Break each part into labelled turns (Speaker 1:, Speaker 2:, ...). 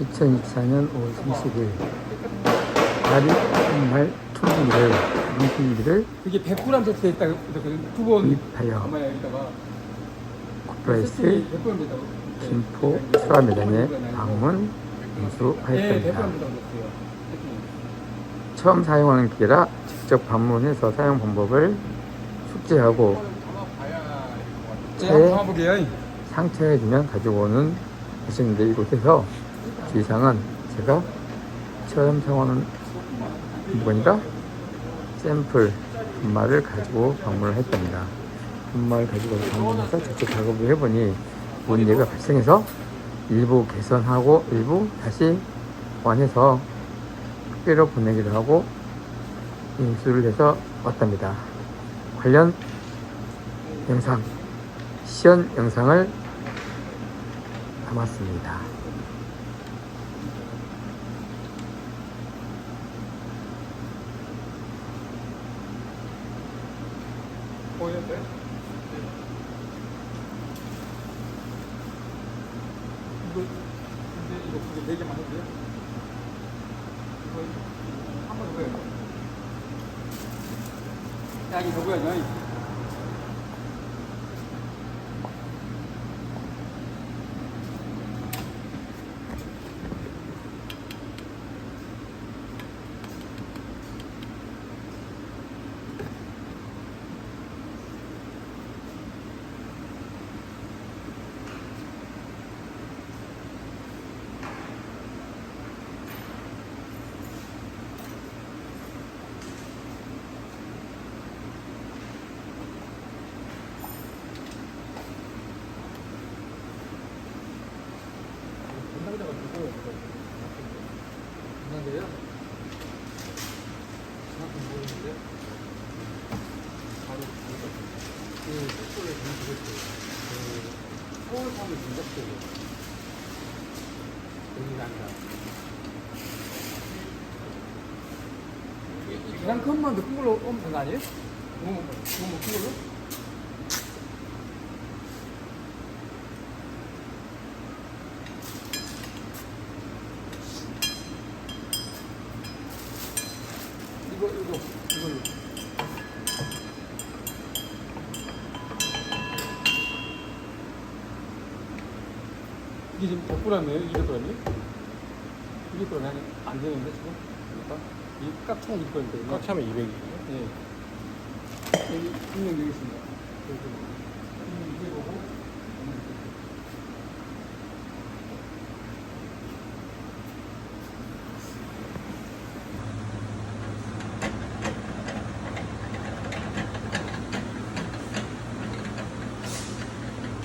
Speaker 1: 2024년 5월 30일 다리 정말 투기를 투기를
Speaker 2: 이게 100g 세트 돼 있다고 두번 100g 된다고
Speaker 1: 김포 수화매장에 방문
Speaker 2: 네, 100g
Speaker 1: 인수하였습니다.
Speaker 2: 그랬어요.
Speaker 1: 처음 사용하는 기계라 직접 방문해서 사용 방법을 숙지하고. 상처해주면 가지고 오는 곳인데 이곳에서 주의사항은 제가 처음 사용하는 물건이라 샘플 분말을 가지고 방문을 했답니다. 분말 가지고 방문해서 직접 작업을 해보니 문제가 발생해서 일부 개선하고 일부 다시 완해서 학교로 보내기도 하고 인수를 해서 왔답니다. 관련 영상, 시연 영상을 담았습니다.
Speaker 2: 보이는데? 이거 근데 이거 두개 네 개만 해도요? 이거 한번 더 해요. 야 이거 뭐야? 있는데요. 정확히 모르는데 바로 그 속도를 전수했어요. 그 서울섬을 진작적으로 여기가 아니라 그냥 컷만 더큰 걸로 거 아니에요? 너무 너무 큰 걸로? 이거 이거 이걸로. 이게 지금 100g이에요? 200g이에요? 200g 아니 안 되는데 지금? 그러니까 이 깍총 200g인데
Speaker 3: 꽉 차면 200이에요.
Speaker 2: 예. 여기 분명 여기 있습니다. 여기 분명 이게 보고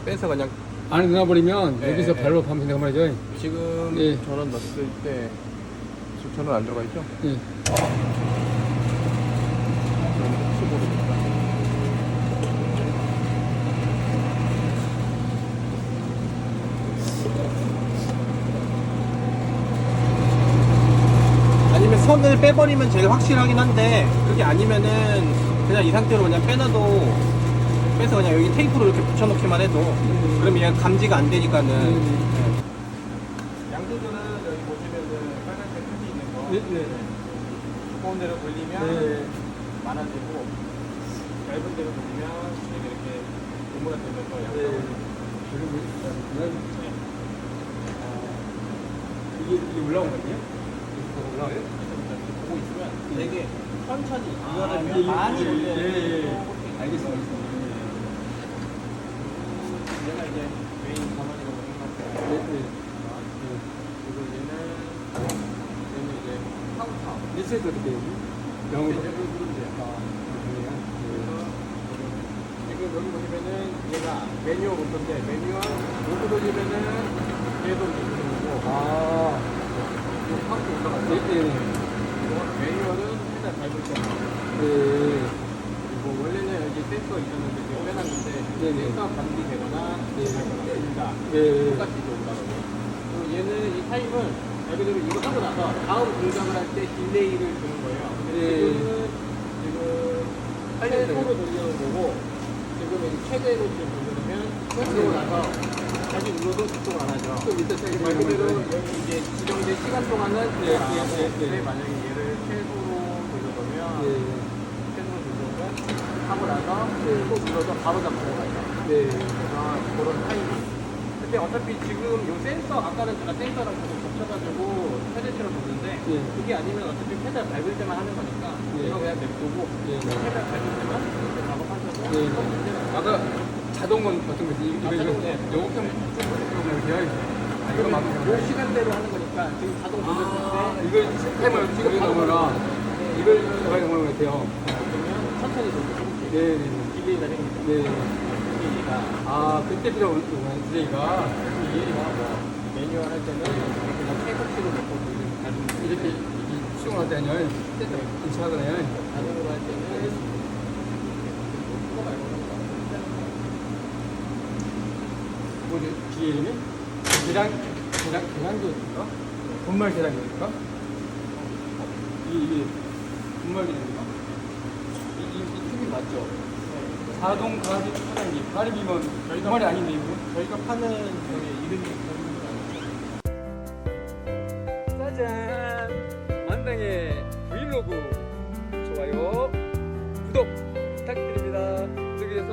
Speaker 3: 빼서 그냥
Speaker 2: 안에 넣어버리면
Speaker 3: 네,
Speaker 2: 여기서
Speaker 3: 네.
Speaker 2: 발로 하면 된다고 말이죠.
Speaker 3: 지금
Speaker 2: 예.
Speaker 3: 전원 넣었을 때 전원 안 들어가 있죠?
Speaker 2: 예.
Speaker 3: 아니면 선을 빼버리면 제일 확실하긴 한데 그게 아니면은 그냥 이 상태로 그냥 빼놔도 빼서 그냥 여기 테이프로 이렇게 붙여놓기만 해도 그럼 얘가 감지가 안 되니까는
Speaker 2: 음.
Speaker 3: 양조절은 여기 보시면은 빨간색 표시 있는 거
Speaker 2: 네, 네.
Speaker 3: 두꺼운 데로 돌리면
Speaker 2: 네.
Speaker 3: 많아지고 얇은 데로 돌리면 얘가 이렇게 고무가 되면서
Speaker 2: 네.
Speaker 3: 양쪽으로
Speaker 2: 지금 그냥
Speaker 3: 네.
Speaker 2: 이게 이게 올라온 거예요? 올라와요?
Speaker 3: 이렇게 보고 있으면 되게 천천히
Speaker 2: 아,
Speaker 3: 이거를 많이
Speaker 2: 예.
Speaker 3: 돼.
Speaker 2: 알겠습니다.
Speaker 3: 얘가 이제 메인 가만이라고 생각하고
Speaker 2: 네, 네.
Speaker 3: 그리고 얘는 얘는 이제 카운터
Speaker 2: 리셋 어떻게 해요? 영어로?
Speaker 3: 이제 여기 누르세요.
Speaker 2: 아, 그래요?
Speaker 3: 지금 여기 보시면은 얘가 매뉴얼 온도인데 매뉴얼 오브 돌리면은 계속 이렇게 오고
Speaker 2: 아,
Speaker 3: 이 카운트 올라가죠.
Speaker 2: 네, 네.
Speaker 3: 그리고 매뉴얼은 일단 밟을 때
Speaker 2: 네.
Speaker 3: 그리고 원래는 여기 센서 있었는데 지금 빼놨는데
Speaker 2: 네네.
Speaker 3: 감지되거나
Speaker 2: 네.
Speaker 3: 된다
Speaker 2: 네.
Speaker 3: 똑같이 이제 올라가고 그리고 얘는 이 타임은 말 그대로 이거 하고 나서 다음 동작을 할 때 딜레이를 주는 거예요
Speaker 2: 네.
Speaker 3: 지금은 지금 최소로 돌리는 거고 지금 최대로 지금 돌리는 되면 그러고 나서 다시 눌러도 작동을 안 하죠.
Speaker 2: 또 밑에 책이
Speaker 3: 말 그대로 여기 이제 지정된 시간 동안은
Speaker 2: 예,
Speaker 3: 예, 안
Speaker 2: 예,
Speaker 3: 하고
Speaker 2: 예, 예.
Speaker 3: 근데 만약에 얘를
Speaker 2: 예.
Speaker 3: 최소로 돌려보면 하고 나서
Speaker 2: 예.
Speaker 3: 또 눌러도 바로 작동을 하죠.
Speaker 2: 네.
Speaker 3: 그래서 그런 타이밍. 근데 어차피 지금 이 센서 아까는 제가 센서랑 계속 겹쳐가지고 페달처럼 뒀는데
Speaker 2: 예.
Speaker 3: 그게 아니면 어차피 페달 밟을 때만 하는 거니까
Speaker 2: 예.
Speaker 3: 이거 그냥 냅두고
Speaker 2: 예.
Speaker 3: 페달 밟을 때만 이렇게 작업하셔도
Speaker 2: 네, 네.
Speaker 3: 또 없어요.
Speaker 2: 아까 자동은 어떤 거지? 이거
Speaker 3: 아,
Speaker 2: 이거
Speaker 3: 자동, 네.
Speaker 2: 요거 좀 되어 있어. 아, 이거 막
Speaker 3: 요 시간대로 하는 거니까 지금 자동 돌렸을
Speaker 2: 아,
Speaker 3: 때
Speaker 2: 이걸 타임을 찍어 놓으면 이걸 잡아 놓으면 돼요.
Speaker 3: 천천히 돌리고
Speaker 2: 네, 네,
Speaker 3: 딜레이가 생기죠.
Speaker 2: 네.
Speaker 3: 딜레이가
Speaker 2: 아, 그때 필요한 디레이가
Speaker 3: 얘가 뭐 매뉴얼 할 때는 그냥 돌리는 자동
Speaker 2: 이렇게 이렇게 수용할 때는 센터 인치하거든요.
Speaker 3: 자동으로 할 때는
Speaker 2: 뭐지? 뒤에 이름이? 계량, 계량, 계량기입니까? 분말 계량기입니까? 이게, 이게 분말 계량기입니까? 이, 이, 이 튜브 맞죠? 자동 가압이 차량기. 가압이면 분말이 아닌데, 이거?
Speaker 3: 저희가 파는 저기 이름이
Speaker 2: 짜잔! 만당의 브이로그 좋아요, 구독 부탁드립니다. 여기에서